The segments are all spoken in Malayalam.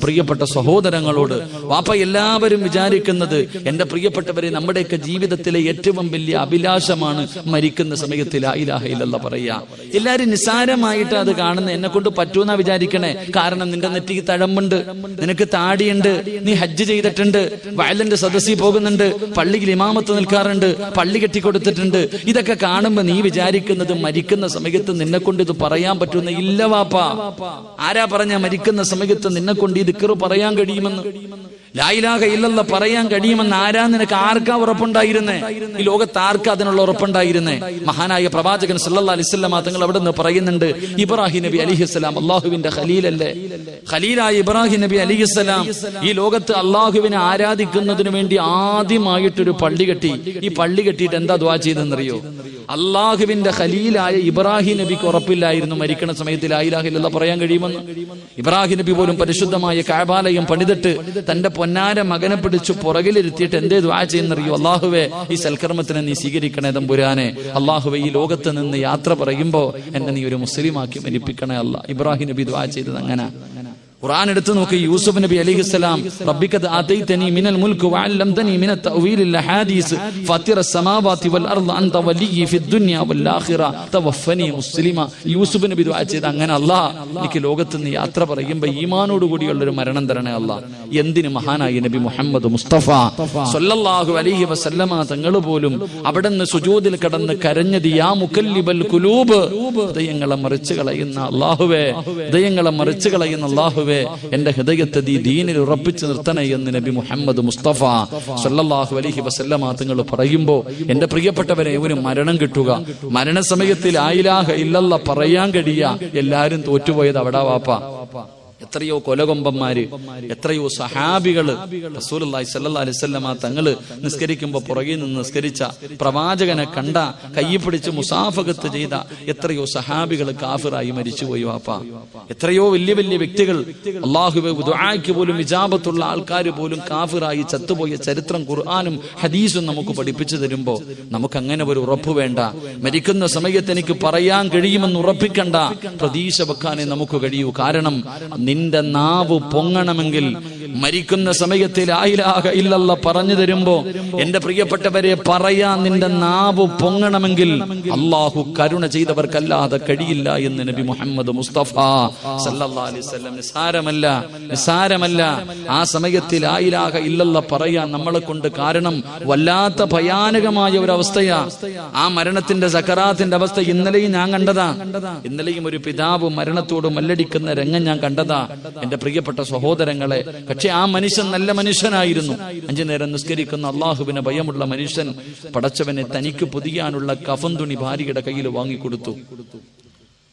പ്രിയപ്പെട്ട സഹോദരങ്ങളോട് വാപ്പ എല്ലാവരും വിചാരിക്കുന്നത് എന്റെ പ്രിയപ്പെട്ടവരെ നമ്മുടെയൊക്കെ ജീവിതത്തിലെ ഏറ്റവും വലിയ അഭിലാഷമാണ് മരിക്കുന്ന സമയത്തിൽ ലാ ഇലാഹ ഇല്ലല്ലാ പറയാ എല്ലാരും നിസാരമായിട്ട് അത് കാണുന്ന എന്നെ കൊണ്ട് പറ്റൂന്നാ വിചാരിക്കണേ. കാരണം നിന്റെ നെറ്റിക്ക് തഴമ്പുണ്ട് നിനക്ക് താടിയുണ്ട് നീ ഹജ്ജ് ചെയ്തിട്ടുണ്ട് വയലന്റെ സദസ്സിൽ പോകുന്നുണ്ട് പള്ളിയിൽ ഇമാമത്ത് നിൽക്കാറുണ്ട് പള്ളി കെട്ടി കൊടുത്തിട്ടുണ്ട് ഇതൊക്കെ കാണുമ്പോ നീ വിചാരിക്കുന്നത് മരിക്കുന്ന സമയത്ത് നിന്നെ കൊണ്ട് ഇത് പറയാൻ പറ്റുന്ന ഇല്ല വാപ്പ. ആരാ പറഞ്ഞ മരിക്കുന്ന സമയത്ത് നിന്നെ കൊണ്ട് ദിക്കറ് പറയാൻ കഴിയുമെന്ന്? ലായിലാക ഇല്ലല്ല പറയാൻ കഴിയുമെന്ന് ആരാ നിനക്ക് ആർക്കാ ഉറപ്പുണ്ടായിരുന്നേ? ഈ ലോകത്ത് ആർക്കാ അതിനുള്ള ഉറപ്പുണ്ടായിരുന്നേ? മഹാനായ പ്രവാചകൻ സല്ലാ അലിസ്ലാം തങ്ങൾ അവിടെ നിന്ന് പറയുന്നുണ്ട് ഇബ്രാഹിം നബി അലിഹിസ്ലാം അള്ളാഹുവിന്റെ ഖലീലല്ലേ? ഖലീലായ ഇബ്രാഹിം നബി അലിഹിസ്ലാം ഈ ലോകത്ത് അള്ളാഹുവിനെ ആരാധിക്കുന്നതിന് വേണ്ടി ആദ്യമായിട്ടൊരു പള്ളി കെട്ടി. ഈ പള്ളി കെട്ടിയിട്ട് എന്താ ദ്വാ ചെയ്തെന്നറിയോ അള്ളാഹുവിന്റെ ഖലീലായ ഇബ്രാഹിം നബിക്ക് ഉറപ്പില്ലായിരുന്നു മരിക്കണ സമയത്ത് ലായിലാഹില്ല പറയാൻ കഴിയുമെന്ന്. ഇബ്രാഹിം നബി പോലും പരിശുദ്ധമായ കാബാലയം പണിതിട്ട് തന്റെ പൊന്നാര മകനെ പിടിച്ചു പുറകിലിരുത്തിയിട്ട് എന്തേ ദ്വാ ചെയ്യുന്നറിയോ? അള്ളാഹുവെ ഈ സൽക്കർമ്മത്തിനെ നീ സ്വീകരിക്കണേ തമ്പുരാനെ. അള്ളാഹുവെ ഈ ലോകത്ത് നിന്ന് യാത്ര പറയുമ്പോ എന്നെ നീ ഒരു മുസ്ലിമാക്കി മരിപ്പിക്കണേ അല്ല ഇബ്രാഹിം നബി ദ്വാ ചെയ്തത് അങ്ങനെ. ഖുർആൻ എടുത്തു നോക്കി. യൂസുഫ് നബി അലിഹിസ്സലാം റബ്ബിക്കത് അതൈതനി മിനൽ മുൽക്ക് വഅല്ലംതനി മിന തഅവീലിൽ ഹദീസ് ഫത്തിറ സമാവാതി വൽ അർൾ അൻത വലിയ്യി ഫിദ് ദുനിയ വൽ ആഖിറ. തവഫനി മുസ്ലിമ. യൂസുഫ് നബി ദുആ ചെയ്ത അങ്ങനെ അല്ലാഹ് എനിക്ക് ലോകത്തു നിന്ന് യാത്ര പറയുമ്പോൾ ഈമാനോട് കൂടിയുള്ള ഒരു മരണം തരണേ അല്ലാഹ് എന്തിനു മഹാനായ നബി മുഹമ്മദ് മുസ്തഫ സല്ലല്ലാഹു അലൈഹി വസല്ലമ തങ്ങൾ പോലും അവിടെ നിന്ന് സുജൂദിൽ കടന്ന് കരഞ്ഞത് യാ മുക്കല്ലിബൽ കുലൂബ് ഹൃദയങ്ങളെ മറിച്ചു കളയുന്ന അല്ലാഹുവേ. ഹൃദയങ്ങളെ മറിച്ചു കളയുന്ന അല്ലാഹുവേ. അള്ളാഹുവേ എന്റെ ഹൃദയത്തെ നീ ദീനിൽ ഉറപ്പിച്ചു നിർത്തണേ എന്ന് നബി മുഹമ്മദ് മുസ്തഫ സല്ലല്ലാഹു അലൈഹി വസല്ലമ തങ്ങൾ പറയുമ്പോ എന്റെ പ്രിയപ്പെട്ടവരെ ഒരു മരണം കിട്ടുക. മരണസമയത്തിൽ ആയിലാഹ ഇല്ലല്ല പറയാൻ കഴിയ. എല്ലാരും തോറ്റുപോയത് അവിടെ വാപ്പ. എത്രയോ കൊലകൊമ്പന്മാര് എത്രയോ സഹാബികൾ സ്വല്ലല്ലാഹി അലൈഹി വസല്ലമ തങ്ങൾ നിസ്കരിക്കുമ്പോൾ പുറകിൽ നിന്ന് നിസ്കരിച്ച പ്രവാചകനെ കണ്ട കൈ പിടിച്ച് മുസാഫകത്ത് ചെയ്ത എത്രയോ സഹാബികൾ കാഫിറായി മരിച്ചുപോയി വാപ്പ. എത്രയോ വലിയ വലിയ വ്യക്തികൾ അള്ളാഹുബെ ദുആയ്ക്ക് പോലും വിജാപത്തുള്ള ആൾക്കാർ പോലും കാഫിറായി ചത്തുപോയ ചരിത്രം ഖുർആാനും ഹദീസും നമുക്ക് പഠിപ്പിച്ചു തരുമ്പോ നമുക്ക് അങ്ങനെ ഒരു ഉറപ്പ് വേണ്ട. മരിക്കുന്ന സമയത്ത് എനിക്ക് പറയാൻ കഴിയുമെന്ന് ഉറപ്പിക്കണ്ട. പ്രതീക്ഷ വെക്കാനേ നമുക്ക് കഴിയൂ. കാരണം നിന്റെ നാവ് പൊങ്ങണമെങ്കിൽ മരിക്കുന്ന സമയത്തിൽ ആയിലാക ഇല്ലല്ല പറഞ്ഞു തരുമ്പോ എന്റെ പ്രിയപ്പെട്ടവരെ പറയാൻ നിന്റെ നാവ് പൊങ്ങണമെങ്കിൽ അള്ളാഹു കരുണ ചെയ്തവർക്കല്ലാതെ കഴിയില്ല എന്ന് നബി മുഹമ്മദ് മുസ്തഫ നിസാരമല്ല നിസാരമല്ല ആ സമയത്തിൽ ആയിലാക ഇല്ലല്ല പറയാൻ നമ്മളെ കൊണ്ട് കാരണം വല്ലാത്ത ഭയാനകമായ ഒരു അവസ്ഥയാ ആ മരണത്തിന്റെ സക്കറാത്തിന്റെ അവസ്ഥ ഇന്നലെയും ഞാൻ കണ്ടതാ. ഇന്നലെയും ഒരു പിതാവ് മരണത്തോട് മല്ലടിക്കുന്ന രംഗം ഞാൻ കണ്ടതാ. എന്റെ പ്രിയപ്പെട്ട സഹോദരങ്ങളെ. പക്ഷെ ആ മനുഷ്യൻ നല്ല മനുഷ്യനായിരുന്നു. അഞ്ചു നേരം നിസ്കരിക്കുന്ന അള്ളാഹുവിന് ഭയമുള്ള മനുഷ്യൻ പടച്ചവനെ തനിക്ക് പൊതിയാനുള്ള കഫൻ തുണി ഭാര്യയുടെ കയ്യിൽ വാങ്ങിക്കൊടുത്തു.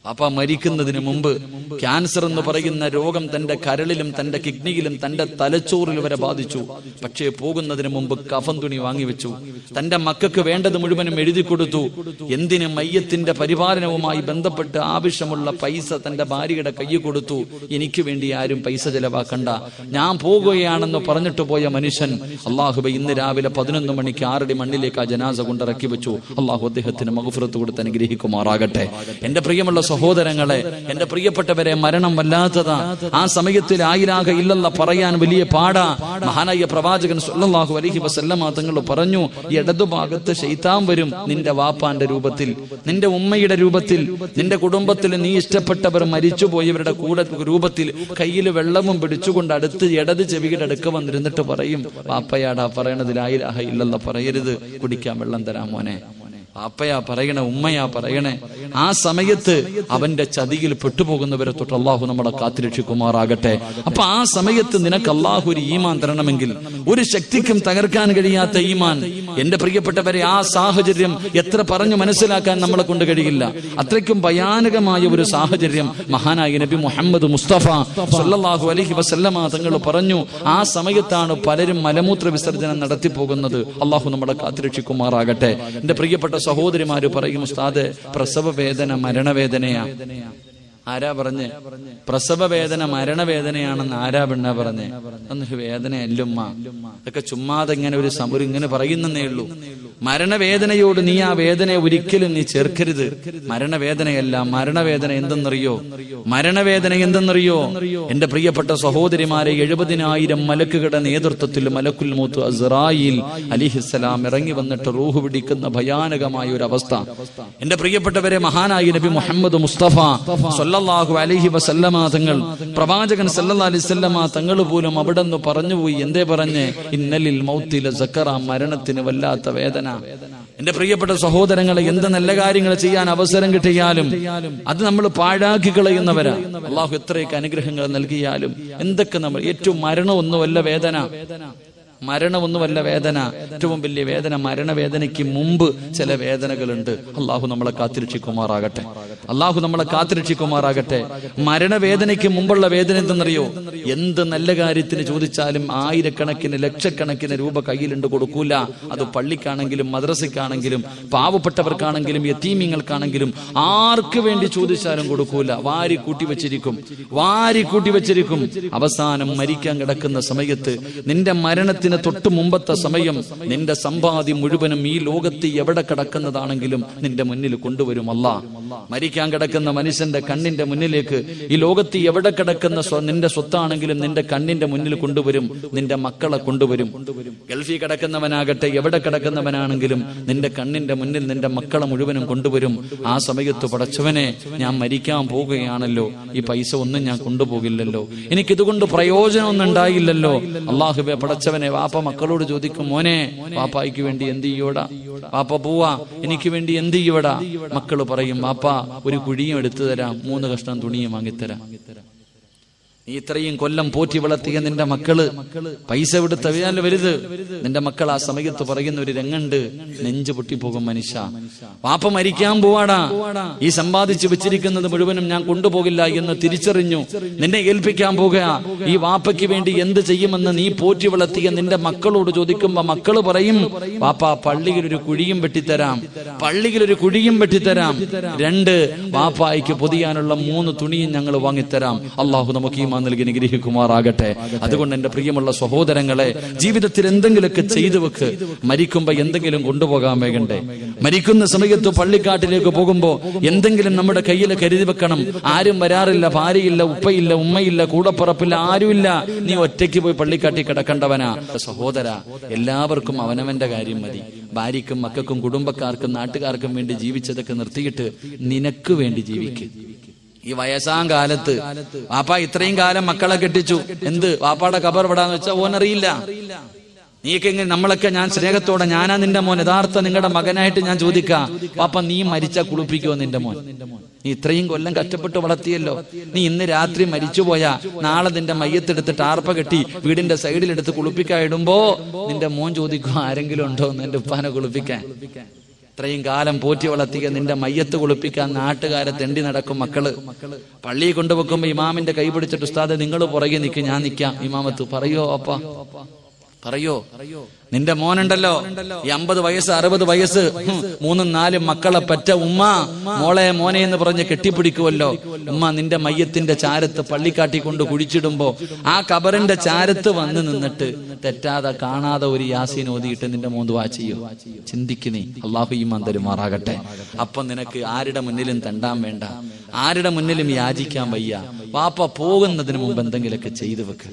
അപ്പ മരിക്കുന്നതിന് മുമ്പ് ക്യാൻസർ എന്ന് പറയുന്ന രോഗം തന്റെ കരളിലും തന്റെ കിഡ്നിയിലും തന്റെ തലച്ചോറിൽ വരെ ബാധിച്ചു. പക്ഷേ പോകുന്നതിന് മുമ്പ് കഫൻ തുണി വാങ്ങിവെച്ചു തന്റെ മക്കൾക്ക് വേണ്ടത് മുഴുവനും എഴുതി കൊടുത്തു. എന്തിന് മയ്യത്തിന്റെ പരിപാലനവുമായി ബന്ധപ്പെട്ട് ആവശ്യമുള്ള പൈസ തന്റെ ഭാര്യയുടെ കൈ കൊടുത്തു. എനിക്ക് വേണ്ടി ആരും പൈസ ചെലവാക്കണ്ട. ഞാൻ പോകുകയാണെന്ന് പറഞ്ഞിട്ട് പോയ മനുഷ്യൻ അള്ളാഹുബ ഇന്ന് രാവിലെ പതിനൊന്ന് മണിക്ക് ആറടി മണ്ണിലേക്ക് ആ ജനാസ കൊണ്ടിറക്കി വെച്ചു. അള്ളാഹു അദ്ദേഹത്തിന് മകുഫുറത്ത് കൊടുത്ത് അനുഗ്രഹിക്കുമാറാകട്ടെ. എന്റെ പ്രിയമുള്ള സഹോദരങ്ങളെ എന്റെ പ്രിയപ്പെട്ടവരെ മരണം വല്ലാത്തതാ. ആ സമയത്തിൽ ആയിരാക ഇല്ലല്ല പറയാൻ വലിയ പാടാ. മഹാനായ പ്രവാചകൻ സുല്ലാഹു അലഹി വസല്ലമ തങ്ങൾ പറഞ്ഞു ഇടതുഭാഗത്ത് ശൈത്താൻ വരും നിന്റെ വാപ്പാന്റെ രൂപത്തിൽ നിന്റെ ഉമ്മയുടെ രൂപത്തിൽ. നിന്റെ കുടുംബത്തിൽ നീ ഇഷ്ടപ്പെട്ടവർ മരിച്ചുപോയവരുടെ കൂടെ രൂപത്തിൽ. കയ്യിൽ വെള്ളവും പിടിച്ചുകൊണ്ട് അടുത്ത് ഇടത് ചെവിയുടെ അടുക്ക വന്നിരുന്നിട്ട് പറയും വാപ്പയാടാ പറയണതിൽ ആയിരാഹ ഇല്ലല്ല പറയരുത്. കുടിക്കാൻ വെള്ളം തരാം മോനെ. അപ്പയാ പറയണേ ഉമ്മയാ പറയണേ. ആ സമയത്ത് അവന്റെ ചതിയിൽ പെട്ടുപോകുന്നവരെ തൊട്ട് അള്ളാഹു നമ്മളെ കാത്തിരക്ഷിക്കുമാറാകട്ടെ. അപ്പൊ ആ സമയത്ത് നിനക്ക് അള്ളാഹു ഒരു ഈമാൻ തരണമെങ്കിൽ ഒരു ശക്തിക്കും തകർക്കാൻ കഴിയാത്ത ഈമാൻ. എന്റെ പ്രിയപ്പെട്ടവരെ ആ സാഹചര്യം എത്ര പറഞ്ഞു മനസ്സിലാക്കാൻ നമ്മളെ കൊണ്ട് കഴിയില്ല. അത്രയ്ക്കും ഭയാനകമായ ഒരു സാഹചര്യം മഹാനായ നബി മുഹമ്മദ് മുസ്തഫ സല്ലാഹു അലഹി വസല്ലമ തങ്ങൾ പറഞ്ഞു ആ സമയത്താണ് പലരും മലമൂത്ര വിസർജനം നടത്തി പോകുന്നത് അള്ളാഹു നമ്മളെ കാത്തിരക്ഷിക്കുമാറാകട്ടെ. എന്റെ പ്രിയപ്പെട്ട സഹോദരിമാര് പറയും ഉസ്താദ് പ്രസവ വേദന മരണവേദനയാ. ആരാ പറഞ്ഞ്? പ്രസവ വേദന മരണവേദനയാണെന്ന് ആരാ പെണ്ണ പറഞ്ഞ്? വേദന വേദനയല്ലുമ്മ. അതൊക്കെ ചുമ്മാതെ ഇങ്ങനെ ഒരു സമുരി ഇങ്ങനെ പറയുന്നേ ഉള്ളൂ. മരണവേദനയോട് നീ ആ വേദനയെ ഒരിക്കലും നീ ചേർക്കരുത്. മരണവേദനയല്ല മരണവേദന എന്തെന്നറിയോ? മരണവേദന എന്തെന്നറിയോ? എന്റെ പ്രിയപ്പെട്ട സഹോദരിമാരെ എഴുപതിനായിരം മലക്കുകളുടെ നേതൃത്വത്തിൽ മലക്കുൽ മൂത്ത് അസറായിൽ അലിഹിസ്സലാം ഇറങ്ങി വന്നിട്ട് റൂഹ് പിടിക്കുന്ന ഭയാനകമായ ഒരു അവസ്ഥ എന്റെ പ്രിയപ്പെട്ടവരെ മഹാനായി നബി മുഹമ്മദ് മുസ്തഫ സൊല്ലാഹു അലൈഹി വസല്ലമ തങ്ങൾ പ്രവാചകൻ സല്ലാ അലൈഹി വസല്ലമ തങ്ങൾ പോലും അവിടെ നിന്ന് പറഞ്ഞുപോയി. എന്തേ പറഞ്ഞ്? ഇന്നലിൽ മൗത്തിലെ സക്കറ മരണത്തിന് വല്ലാത്ത വേദന. എന്റെ പ്രിയപ്പെട്ട സഹോദരങ്ങളെ എന്ത് നല്ല കാര്യങ്ങൾ ചെയ്യാൻ അവസരം കിട്ടിയാലും അത് നമ്മൾ പാഴാക്കി കളയുന്നവരാ. അള്ളാഹു എത്രയൊക്കെ അനുഗ്രഹങ്ങൾ നൽകിയാലും എന്തൊക്കെ നമ്മൾ ഏറ്റവും മരണമൊന്നുമല്ല വേദന. മരണമൊന്നുമല്ല വേദന. ഏറ്റവും വലിയ വേദന മരണവേദനയ്ക്ക് മുമ്പ് ചില വേദനകളുണ്ട്. അള്ളാഹു നമ്മളെ കാത്തിരക്ഷിക്കുമാറാകട്ടെ. അള്ളാഹു നമ്മളെ കാത്തിരക്ഷിക്കുമാറാകട്ടെ. മരണവേദനയ്ക്ക് മുമ്പുള്ള വേദന എന്തെന്നറിയോ? എന്ത് നല്ല കാര്യത്തിന് ചോദിച്ചാലും ആയിരക്കണക്കിന് ലക്ഷക്കണക്കിന് രൂപ കയ്യിലുണ്ട് കൊടുക്കൂല. അത് പള്ളിക്കാണെങ്കിലും മദ്രസയ്ക്കാണെങ്കിലും പാവപ്പെട്ടവർക്കാണെങ്കിലും യത്തീമ്യങ്ങൾക്കാണെങ്കിലും ആർക്ക് വേണ്ടി ചോദിച്ചാലും കൊടുക്കൂല. വാരി കൂട്ടി വെച്ചിരിക്കും. വാരി കൂട്ടി വെച്ചിരിക്കും. അവസാനം മരിക്കാൻ കിടക്കുന്ന സമയത്ത് നിന്റെ മരണത്തിന് തൊട്ട് മുമ്പത്തെ സമയം നിന്റെ സമ്പാദ്യം മുഴുവനും ഈ ലോകത്ത് എവിടെ കിടക്കുന്നതാണെങ്കിലും നിന്റെ മുന്നിൽ കൊണ്ടുവരും അല്ല. മരിക്കാൻ കിടക്കുന്ന മനുഷ്യന്റെ കണ്ണിന്റെ മുന്നിലേക്ക് ഈ ലോകത്ത് എവിടെ കിടക്കുന്ന നിന്റെ സ്വത്താണെങ്കിലും നിന്റെ കണ്ണിന്റെ മുന്നിൽ കൊണ്ടുവരും നിന്റെ മക്കളെ കൊണ്ടുവരും. ഗൾഫിൽ കിടക്കുന്നവനാകട്ടെ എവിടെ കിടക്കുന്നവനാണെങ്കിലും നിന്റെ കണ്ണിന്റെ മുന്നിൽ നിന്റെ മക്കളെ മുഴുവനും കൊണ്ടുവരും. ആ സമയത്ത് പടച്ചവനെ ഞാൻ മരിക്കാൻ പോവുകയാണല്ലോ. ഈ പൈസ ഒന്നും ഞാൻ കൊണ്ടുപോകില്ലല്ലോ. എനിക്കിതുകൊണ്ട് പ്രയോജനമൊന്നും ഉണ്ടായില്ലല്ലോ. അള്ളാഹുബെ പടച്ചവനെ വാപ്പ മക്കളോട് ചോദിക്കും മോനെ വാപ്പായിക്ക് വേണ്ടി എന്ത് ചെയ്യോടാ? വാപ്പ പോവാ എനിക്ക് വേണ്ടി എന്ത് ചെയ്യോടാ? മക്കൾ പറയും വാപ്പ ഒരു കുഴിയും എടുത്തു തരാം. മൂന്ന് കഷ്ണം തുണിയും വാങ്ങിത്തരാം. നീ ഇത്രയും കൊല്ലം പോറ്റി വളർത്തിയ നിന്റെ മക്കൾ പൈസ വിടുത്ത വലുത്. നിന്റെ മക്കൾ ആ സമയത്ത് പറയുന്ന ഒരു രംഗണ്ട്. നെഞ്ചു പൊട്ടിപ്പോകും മനുഷ്യ. വാപ്പ മരിക്കാൻ പോവാടാ. ഈ സമ്പാദിച്ചു വെച്ചിരിക്കുന്നത് മുഴുവനും ഞാൻ കൊണ്ടുപോകില്ല എന്ന് തിരിച്ചറിഞ്ഞു. നിന്നെ ഏൽപ്പിക്കാൻ പോകുക. ഈ വാപ്പയ്ക്ക് വേണ്ടി എന്ത് ചെയ്യുമെന്ന് നീ പോറ്റി വളർത്തിയ നിന്റെ മക്കളോട് ചോദിക്കുമ്പോ മക്കൾ പറയും വാപ്പ പള്ളിയിൽ ഒരു കുഴിയും വെട്ടിത്തരാം. പള്ളിയിൽ ഒരു കുഴിയും വെട്ടിത്തരാം. രണ്ട് വാപ്പായ്ക്ക് പൊതിയാനുള്ള മൂന്ന് തുണിയും ഞങ്ങൾ വാങ്ങിത്തരാം. അള്ളാഹു നമുക്ക് ഈ നൽകി അനുഗ്രഹിക്കുമാറാകട്ടെ. അതുകൊണ്ട് എന്റെ പ്രിയമുള്ള സഹോദരങ്ങളെ ജീവിതത്തിൽ എന്തെങ്കിലുമൊക്കെ ചെയ്തു വെക്ക്. മരിക്കുമ്പോ എന്തെങ്കിലും കൊണ്ടുപോകാൻ വേണ്ടേ മരിക്കുന്ന സമയത്ത് പള്ളിക്കാട്ടിലേക്ക് പോകുമ്പോ എന്തെങ്കിലും നമ്മുടെ കയ്യിൽ കരുതി വെക്കണം. ആരും വരാറില്ല ഭാര്യയില്ല ഉപ്പയില്ല ഉമ്മയില്ല കൂടപ്പുറപ്പില്ല ആരുമില്ല. നീ ഒറ്റയ്ക്ക് പോയി പള്ളിക്കാട്ടിൽ കിടക്കേണ്ടവനാ. സഹോദര എല്ലാവർക്കും അവനവന്റെ കാര്യം മതി. ഭാര്യക്കും മക്കൾക്കും കുടുംബക്കാർക്കും നാട്ടുകാർക്കും വേണ്ടി ജീവിച്ചതൊക്കെ നിർത്തിയിട്ട് നിനക്ക് വേണ്ടി ജീവിക്കും. ഈ വയസ്സാം കാലത്ത് വാപ്പ ഇത്രയും കാലം മക്കളെ കെട്ടിച്ചു. എന്ത്? വാപ്പാടെ കബർ വിടാന്ന് വെച്ചാൽ അറിയില്ല നീക്ക് ഇങ്ങനെ നമ്മളൊക്കെ ഞാൻ സ്നേഹത്തോടെ ഞാനാ നിന്റെ മോൻ. യഥാർത്ഥ നിങ്ങളുടെ മകനായിട്ട് ഞാൻ ചോദിക്കാം. പാപ്പ നീ മരിച്ച കുളിപ്പിക്കുമോ നിന്റെ മോൻ? നീ ഇത്രയും കൊല്ലം കഷ്ടപ്പെട്ട് വളർത്തിയല്ലോ. നീ ഇന്ന് രാത്രി മരിച്ചു പോയാ നാളെ നിന്റെ മയ്യത്തെടുത്ത് ടാർപ്പ കെട്ടി വീടിന്റെ സൈഡിലെടുത്ത് കുളിപ്പിക്കാൻ ഇടുമ്പോ നിന്റെ മോൻ ചോദിക്കും ആരെങ്കിലും ഉണ്ടോ? എന്ന് എന്റെ ഉപ്പാനെ കുളിപ്പിക്കാൻ. ഇത്രയും കാലം പോറ്റി വളർത്തിയ നിന്റെ മയ്യത്ത് കുളിപ്പിക്കാൻ നാട്ടുകാരെ തെണ്ടി നടക്കും മക്കൾ. പള്ളിയിൽ കൊണ്ടുവെക്കുമ്പോ ഇമാമിന്റെ കൈ പിടിച്ചിട്ട് ഉസ്താദെ നിങ്ങൾ പുറകെ നിൽക്കും ഞാൻ നിൽക്കാം ഇമാമത്ത് പറയോ അപ്പ? പറയോ? നിന്റെ മോനുണ്ടല്ലോ. ഈ അമ്പത് വയസ്സ് അറുപത് വയസ്സ് മൂന്നും നാലും മക്കളെ പറ്റ ഉമ്മ. മോളെ മോനെ എന്ന് പറഞ്ഞ് കെട്ടിപ്പിടിക്കുമല്ലോ ഉമ്മ നിന്റെ മയ്യത്തിന്റെ ചാരത്ത് പള്ളിക്കാട്ടി കൊണ്ട് കുഴിച്ചിടുമ്പോ ആ കബറിന്റെ ചാരത്ത് വന്ന് നിന്നിട്ട് തെറ്റാതെ കാണാതെ ഒരു യാസീൻ ഓതിയിട്ട് നിന്റെ മോന്ത് വാ ചിന്തിക്കുന്നേ അള്ളാഹു ഈ തരുമാറാകട്ടെ. അപ്പൊ നിനക്ക് ആരുടെ മുന്നിലും തണ്ടാൻ വേണ്ട. ആരുടെ മുന്നിലും യാചിക്കാൻ വയ്യ. വാപ്പ പോകുന്നതിന് മുമ്പ് എന്തെങ്കിലുമൊക്കെ ചെയ്തു വെക്ക്.